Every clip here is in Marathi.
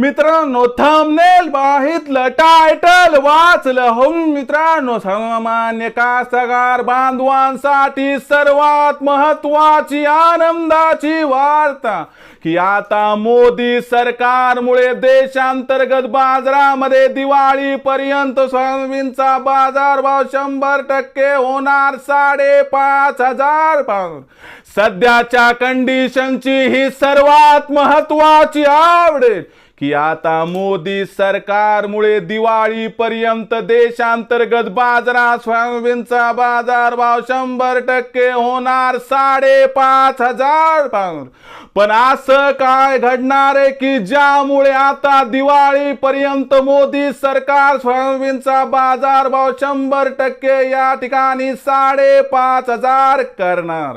मित्रांनो थंबनेल पाहितलं टायटल वाचलं हो मित्रांनो सामान्य कास्तकार बांधवांसाठी सर्वात महत्वाची आनंदाची वार्ता. की आता मोदी सरकारमुळे देशांतर्गत बाजारामध्ये दिवाळी पर्यंत सोयाबीनचा बाजारभाव शंभर टक्के होणार साडेपाच हजार सध्याच्या कंडिशनची ही सर्वात महत्वाची आवडेल की आता मोदी सरकारमुळे दिवाळीपर्यंत देशांतर्गत बाजारात सोयाबीनचा बाजारभाव शंभर टक्के होणार साडेपाच हजार पाऊंड पण असं काय घडणार आहे की ज्यामुळे आता दिवाळीपर्यंत मोदी सरकार सोयाबीनचा बाजारभाव शंभर टक्के या ठिकाणी साडेपाच हजार करणार?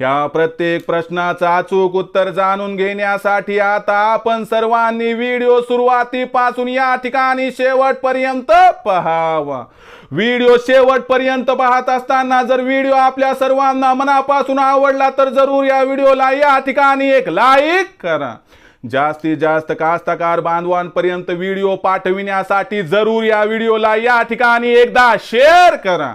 ह्या प्रत्येक प्रश्नाचा अचूक उत्तर जाणून घेण्यासाठी आता आपण सर्वांनी व्हिडिओ सुरुवातीपासून या ठिकाणी शेवटपर्यंत पहावा. व्हिडिओ शेवटपर्यंत पाहत असताना जर व्हिडिओ आपल्या सर्वांना मनापासून आवडला तर जरूर या व्हिडिओला या ठिकाणी एक लाईक करा. जास्तीत जास्त कास्तकार बांधवांपर्यंत व्हिडिओ पाठविण्यासाठी जरूर या व्हिडिओला या ठिकाणी एकदा शेअर करा.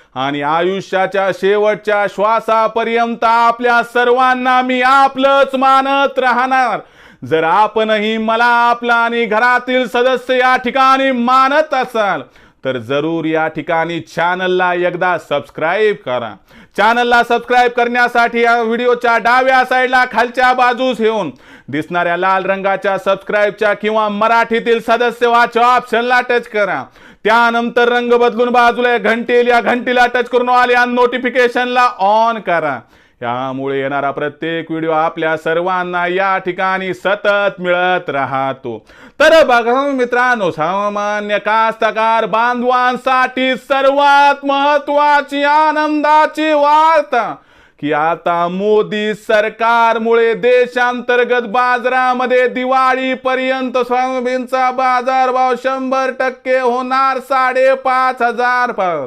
आणि आयुष्याच्या शेवटच्या श्वासापर्यंत आपल्या सर्वांना मी आपलंच मानत राहणार. जर आपणही मला आपला आणि घरातील सदस्य या ठिकाणी मानत असाल तर जरूर या ठिकाणी चॅनलला एकदा सबस्क्राईब करा. चॅनलला सबस्क्राईब करण्यासाठी या व्हिडिओच्या डाव्या साईडला खालच्या बाजूस येऊन दिसणाऱ्या लाल रंगाच्या सबस्क्राईबच्या किंवा मराठीतील सदस्य वाचो ऑप्शनला टच करा. त्यानंतर रंग बदलून बाजूला घंटेल या घंटीला टच करून आले आणि नोटिफिकेशनला ऑन करा. यामुळे येणारा प्रत्येक व्हिडिओ आपल्या सर्वांना या ठिकाणी सतत मिळत राहतो. तर बघा मित्रांनो सामान्य कास्तकार बांधवांसाठी सर्वात महत्वाची आनंदाची वार्ता की आता मोदी सरकारमुळे देशांतर्गत बाजारामध्ये दिवाळीपर्यंत सोयाबीनचा बाजारभाव शंभर टक्के होणार साडेपाच हजार पर.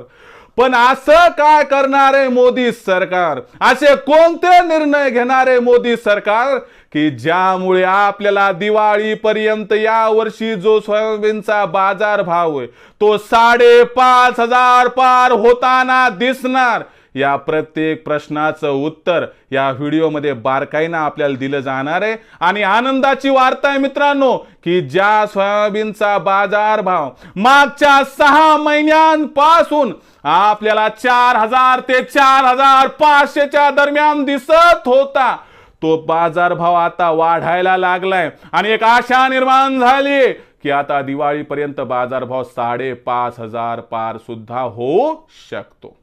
पण असं काय करणार आहे मोदी सरकार? असे कोणते निर्णय घेणारे मोदी सरकार? की ज्यामुळे आपल्याला दिवाळीपर्यंत या वर्षी जो सोयाबीनचा बाजार भाव आहे तो साडेपाच हजार पार होताना दिसणार. या प्रत्येक प्रश्नाचं उत्तर या व्हिडिओमध्ये बारकाईनं आपल्याला दिलं जाणार आहे. आणि आनंदाची वार्ता आहे मित्रांनो की ज्या सोयाबीनचा बाजारभाव मागच्या सहा महिन्यांपासून आपल्याला चार हजार ते चार हजार पाचशेच्या दरम्यान दिसत होता. तो बाजारभाव आता वाढायला लागलाय. आणि एक आशा निर्माण झाली की आता दिवाळीपर्यंत बाजारभाव साडेपाच हजार पार सुद्धा होऊ शकतो.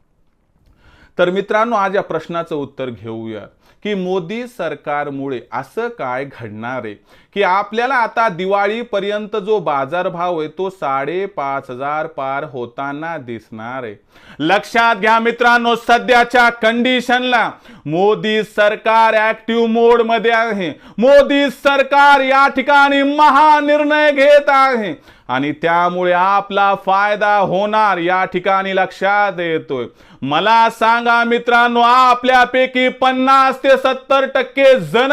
तर मित्रांनो आज या प्रश्नाचं उत्तर घेऊया की मोदी सरकारमुळे असं काय घडणार आहे? की आपल्याला आता दिवाळीपर्यंत जो बाजारभाव आहे तो साडेपाच हजार पार होताना दिसणार आहे. लक्षात घ्या मित्रांनो सध्याच्या कंडिशनला मोदी सरकार ऍक्टिव्ह मोडमध्ये आहे. मोदी सरकार या ठिकाणी महानिर्णय घेत आहे. आणि त्यामुळे आपला फायदा होणार या ठिकाणी लक्षात येतोय. मला सांगा मित्रांनो आपल्यापैकी पन्नास ते सत्तर टक्के जण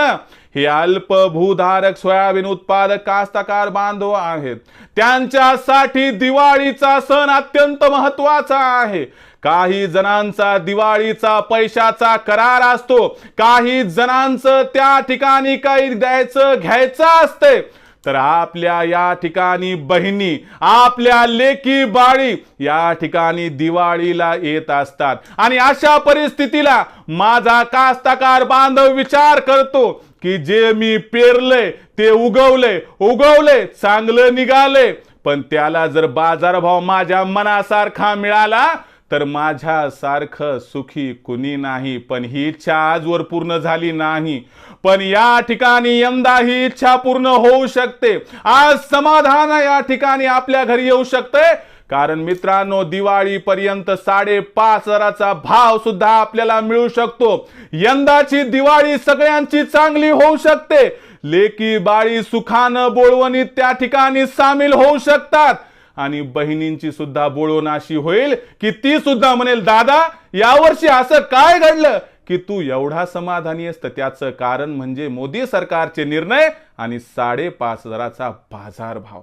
हे अल्प भूधारक सोयाबीन उत्पादक कास्तकार बांधव आहेत. त्यांच्यासाठी दिवाळीचा सण अत्यंत महत्त्वाचा आहे. काही जणांचा दिवाळीचा पैशाचा करार असतो. काही जणांचं त्या ठिकाणी काही द्यायचं घ्यायचं असते तर आपल्या या ठिकाणी बहिणी आपल्या लेकी बाळी या ठिकाणी दिवाळीला येत असतात. आणि अशा परिस्थितीला माझा कास्तकार बांधव विचार करतो की जे मी पेरलंय ते उगवले उगवले चांगलं निघालंय. पण त्याला जर बाजारभाव माझ्या मनासारखा मिळाला तर माझ्यासारखं सुखी कुणी नाही पण ही इच्छा आजवर पूर्ण झाली नाही. पण या ठिकाणी यंदा ही इच्छा पूर्ण होऊ शकते. आज समाधान या ठिकाणी आपल्या घरी येऊ शकते. कारण मित्रांनो दिवाळीपर्यंत साडेपाच हजाराचा भाव सुद्धा आपल्याला मिळू शकतो. यंदाची दिवाळी सगळ्यांची चांगली होऊ शकते. लेकी बाळी सुखानं बोळवणीत त्या ठिकाणी सामील होऊ शकतात. आणि बहिणींची सुद्धा बोळवण अशी होईल की ती सुद्धा म्हणेल दादा यावर्षी असं काय घडलं की तू एवढा समाधानी असतं त्याचं कारण म्हणजे मोदी सरकारचे निर्णय आणि साडेपाच हजाराचा बाजारभाव.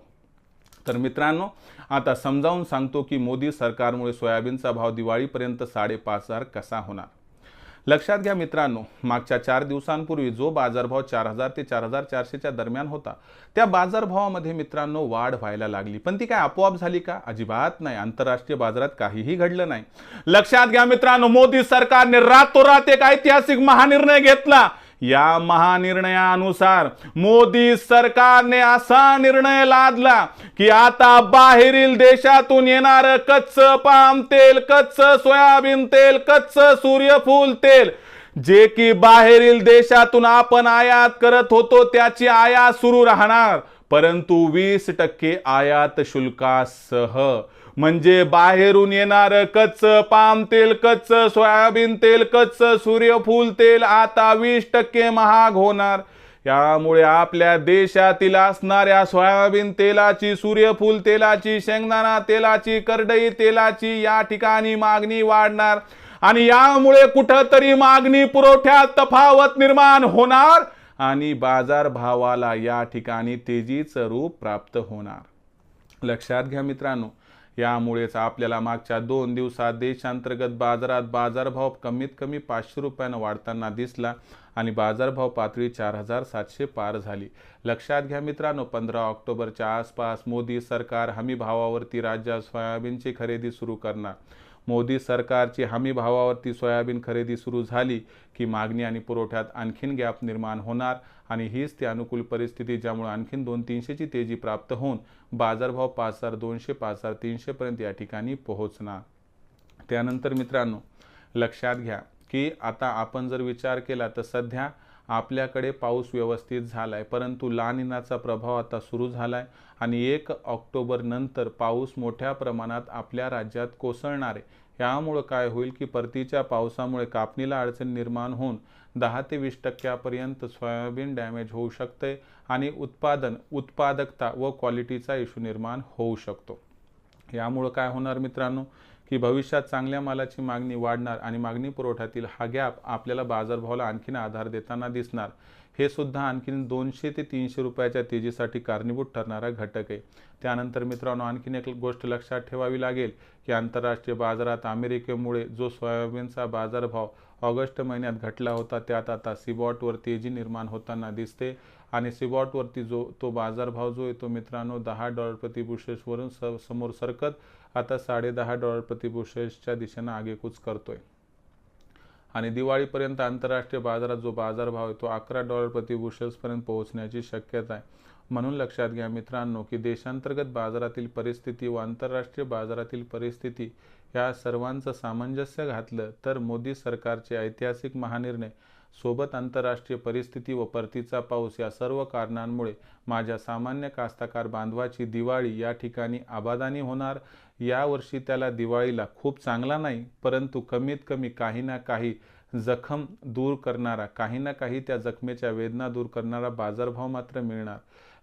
तर मित्रांनो आता समजावून सांगतो की मोदी सरकारमुळे सोयाबीनचा भाव दिवाळीपर्यंत साडेपाच हजार कसा होणार? लक्षात घ्या मित्रांनो मागच्या चार दिवसांपूर्वी जो बाजारभाव चार हजार ते चार हजार चारशेच्या दरम्यान होता त्या बाजारभावामध्ये मित्रांनो वाढ व्हायला लागली. पण ती काय आपोआप झाली का? अजिबात नाही. आंतरराष्ट्रीय बाजारात काहीही घडलं नाही. लक्षात घ्या मित्रांनो मोदी सरकारने रातोरात एक ऐतिहासिक महानिर्णय घेतला. या महानिर्णयानुसार मोदी सरकारने असा निर्णय लादला की आता बाहेरील देशातून येणार कच्च पाम तेल कच्च सोयाबीन तेल कच्च सूर्यफूल तेल जे की बाहेरील देशातून आपण आयात करत होतो त्याची आयात सुरू राहणार. परंतु वीस टक्के आयात शुल्कासह म्हणजे बाहेरून येणार कच्च पाम तेल कच्च सोयाबीन तेल कच्च सूर्यफूल तेल आता वीस टक्के महाग होणार. यामुळे आपल्या देशातील असणाऱ्या सोयाबीन तेलाची सूर्यफूल तेलाची शेंगदाणा तेलाची करडई तेलाची या ठिकाणी मागणी वाढणार. आणि यामुळे कुठंतरी मागणी पुरवठ्यात तफावत निर्माण होणार आणि बाजारभावाला या ठिकाणी तेजीचं रूप प्राप्त होणार. लक्षात घ्या मित्रांनो यामुळेच आपल्याला मागच्या दोन दिवसात देशांतर्गत बाजारात बाजारभाव कमीत कमी पाचशे रुपयानं वाढताना दिसला आणि बाजारभाव पातळी चार हजार सातशे पार झाली. लक्षात घ्या मित्रांनो पंधरा ऑक्टोबरच्या आसपास मोदी सरकार हमी भावावरती राज्यात सोयाबीनची खरेदी सुरू करणार. मोदी सरकारची हमी भावावरती सोयाबीन खरेदी सुरू झाली की मागणी आणि पुरवठ्यात आणखीन गॅप निर्माण होणार आणि हीच ती अनुकूल परिस्थिती ज्यामुळे आणखीन दोन तीनशेची तेजी प्राप्त होऊन बाजारभाव पाच हजार दोनशे पाच हजार तीनशेपर्यंत या ठिकाणी पोहोचणार. त्यानंतर मित्रांनो लक्षात घ्या की आता आपण जर विचार केला तर सध्या आपल्याकडे पाऊस व्यवस्थित झाला आहे परंतु लानिनाचा प्रभाव आता सुरू झाला आहे आणि एक ऑक्टोबरनंतर पाऊस मोठ्या प्रमाणात आपल्या राज्यात कोसळणार आहे. यामुळं काय होईल की परतीच्या पावसामुळे कापणीला अडचण निर्माण होऊन दहा ते वीस टक्क्यापर्यंत सोयाबीन डॅमेज होऊ शकते आणि उत्पादन उत्पादकता व क्वालिटीचा इश्यू निर्माण होऊ शकतो. यामुळं काय होणार मित्रांनो? की भविष्यात चांगल्या मालाची मागणी वाढणार आणि मागणी पुरवठ्यातील हा गॅप आपल्याला बाजारभावाला आणखीन आधार देताना दिसणार. हे सुद्धा आणखीन दोनशे ते तीनशे रुपयाच्या तेजीसाठी कारणीभूत ठरणारा घटक आहे. त्यानंतर मित्रांनो आणखीन एक गोष्ट लक्षात ठेवावी लागेल की आंतरराष्ट्रीय बाजारात अमेरिकेमुळे जो सोयाबीनचा बाजारभाव ऑगस्ट महिन्यात घटला होता त्यात आता सिबॉटवर तेजी निर्माण होताना दिसते आणि सिबॉटवरती जो तो बाजारभाव जो आहे तो मित्रांनो दहा डॉलर प्रति बुशेसवरून स समोर सरकत आता साडेदहा डॉलर प्रतिबुशेसच्या दिशेनं आगेकूच करतोय. आणि दिवाळीपर्यंत आंतरराष्ट्रीय बाजारात जो बाजारभाव आहे तो अकरा डॉलर प्रतिबुशेल्सपर्यंत पोहोचण्याची शक्यता आहे. म्हणून लक्षात घ्या मित्रांनो की देशांतर्गत बाजारातील परिस्थिती व आंतरराष्ट्रीय बाजारातील परिस्थिती या सर्वांचं सामंजस्य घातलं तर मोदी सरकारचे ऐतिहासिक महानिर्णय सोबत आंतरराष्ट्रीय परिस्थिती व परतीचा पाऊस या सर्व कारणांमुळे माझ्या सामान्य कास्तकार बांधवाची दिवाळी या ठिकाणी आबादानी होणार यावर्षी त्याला दिवाळीला खूप चांगला नाही परंतु कमीत कमी काही ना काही जखम दूर करणारा काही ना काही त्या जखमेच्या वेदना दूर करणारा बाजारभाव मात्र मिळणार.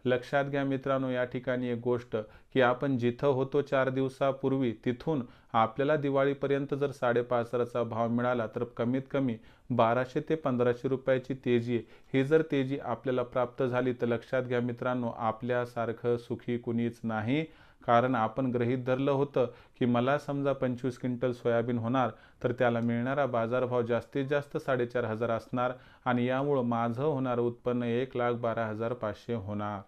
लक्षात घ्या मित्रांनो या ठिकाणी एक गोष्ट की आपण जिथं होतो चार दिवसापूर्वी तिथून आपल्याला दिवाळीपर्यंत जर साडेपाच हजाराचा भाव मिळाला तर कमीत कमी बाराशे ते पंधराशे रुपयाची तेजी आहे. ही जर तेजी आपल्याला प्राप्त झाली तर लक्षात घ्या मित्रांनो आपल्यासारखं सुखी कुणीच नाही. कारण आपण गृहीत धरलं होतं की मला समजा पंचवीस क्विंटल सोयाबीन होणार तर त्याला मिळणारा बाजारभाव जास्तीत जास्त साडेचार हजार असणार आणि यामुळं माझं होणारं उत्पन्न एक लाख बारा हजार पाचशे होणार.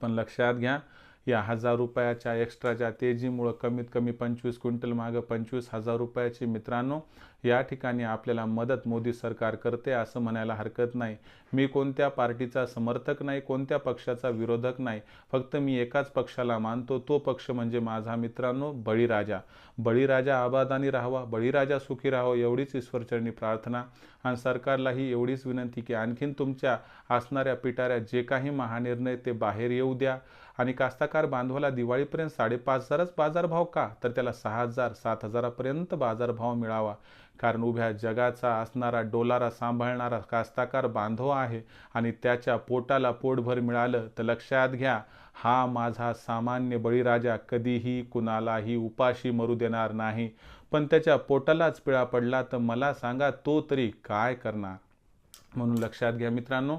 पण लक्षात घ्या या हजार रुपयाच्या एक्स्ट्राच्या तेजीमुळं कमीत कमी पंचवीस क्विंटल मागं पंचवीस हजार रुपयाची मित्रांनो या ठिकाणी आपल्याला मदत मोदी सरकार करते असं म्हणायला हरकत नाही. मी कोणत्या पार्टीचा समर्थक नाही कोणत्या पक्षाचा विरोधक नाही फक्त मी एकाच पक्षाला मानतो तो पक्ष म्हणजे माझा मित्रांनो बळीराजा. बळीराजा आबादानी राहावा बळीराजा सुखी राहावं एवढीच ईश्वरचरणी प्रार्थना आणि सरकारलाही एवढीच विनंती की आणखीन तुमच्या असणाऱ्या पिटाऱ्या जे काही महानिर्णय ते बाहेर येऊ द्या. आणि कास्ताकार बांधवाला दिवाळीपर्यंत साडेपाच हजारच बाजारभाव का? तर त्याला सहा हजार सात हजारापर्यंत बाजारभाव मिळावा. कारण उभ्या जगाचा असणारा डोलारा सांभाळणारा कास्ताकार बांधव आहे आणि त्याच्या पोटाला पोटभर मिळालं तर लक्षात घ्या हा माझा सामान्य बळीराजा कधीही कुणालाही उपाशी मरू देणार नाही. पण त्याच्या पोटालाच पिळा पडला तर मला सांगा तो तरी काय करणार? म्हणून लक्षात घ्या मित्रांनो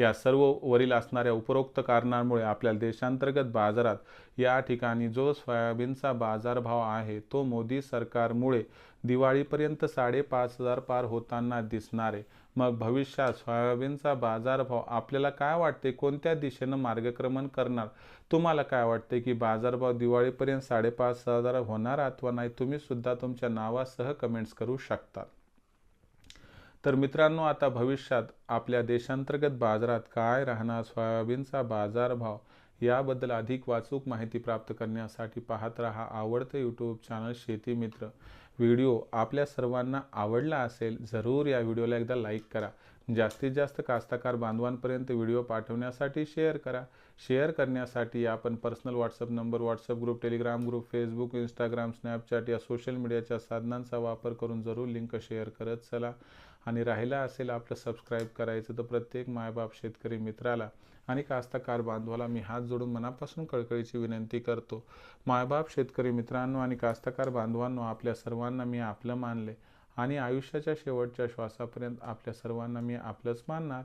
या सर्व वरील असणाऱ्या उपरोक्त कारणांमुळे आपल्या देशांतर्गत बाजारात या ठिकाणी जो सोयाबीनचा बाजारभाव आहे तो मोदी सरकारमुळे दिवाळीपर्यंत साडेपाच हजार पार होताना दिसणारे मग भविष्यात सोयाबीनचा बाजारभाव आपल्याला काय वाटते? कोणत्या दिशेनं मार्गक्रमण करणार? तुम्हाला काय वाटते की बाजारभाव दिवाळीपर्यंत साडेपाच हजार होणार अथवा नाही तुम्ही सुद्धा तुमच्या नावासह कमेंट्स करू शकता. तर मित्रांनो आता भविष्यात आपल्या देशांतर्गत बाजारात काय राहणार? सोयाबीनचा बाजारभाव याबद्दल अधिक वाचूक माहिती प्राप्त करण्यासाठी पाहत रहा आवडतं यूट्यूब चॅनल शेती मित्र. व्हिडिओ आपल्या सर्वांना आवडला असेल जरूर या व्हिडिओला एकदा लाईक करा. जास्तीत जास्त कास्ताकार बांधवांपर्यंत व्हिडिओ पाठवण्यासाठी शेअर करा. शेअर करण्यासाठी आपण personal WhatsApp number WhatsApp group Telegram group Facebook Instagram Snapchat या सोशल मीडियाच्या साधनांचा वापर करून जरूर लिंक शेअर करत चला. आणि राहिला असेल आपलं सबस्क्राईब करायचं तर प्रत्येक मायबाप शेतकरी मित्राला आणि कास्ताकार बांधवाला मी हात जोडून मनापासून कळकळीची विनंती करतो. मायबाप शेतकरी मित्रांनो आणि कास्ताकार बांधवांनो आपल्या सर्वांना मी आपलं मानले आणि आयुष्याच्या शेवटच्या श्वासापर्यंत आपल्या सर्वांना मी आपलंच मानणार.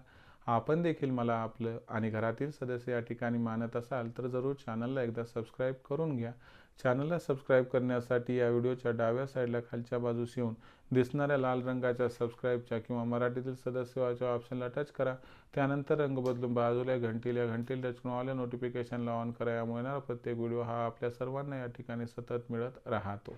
आपण देखील मला आपलं आणि घरातील सदस्य या ठिकाणी मानत असाल तर जरूर चॅनलला एकदा सबस्क्राईब करून घ्या. चॅनलला सबस्क्राईब करण्यासाठी या व्हिडिओच्या डाव्या साईडला खालच्या बाजूस येऊन दिसणाऱ्या लाल रंगाच्या सबस्क्राईबच्या किंवा मराठीतील सदस्य ऑप्शनला टच करा. त्यानंतर रंग बदलून बाजूला घंटील्या घंटील टच करून ऑल नोटिफिकेशनला ऑन करा. यामुळे येणारा प्रत्येक व्हिडिओ हा आपल्या सर्वांना या ठिकाणी सतत मिळत राहतो.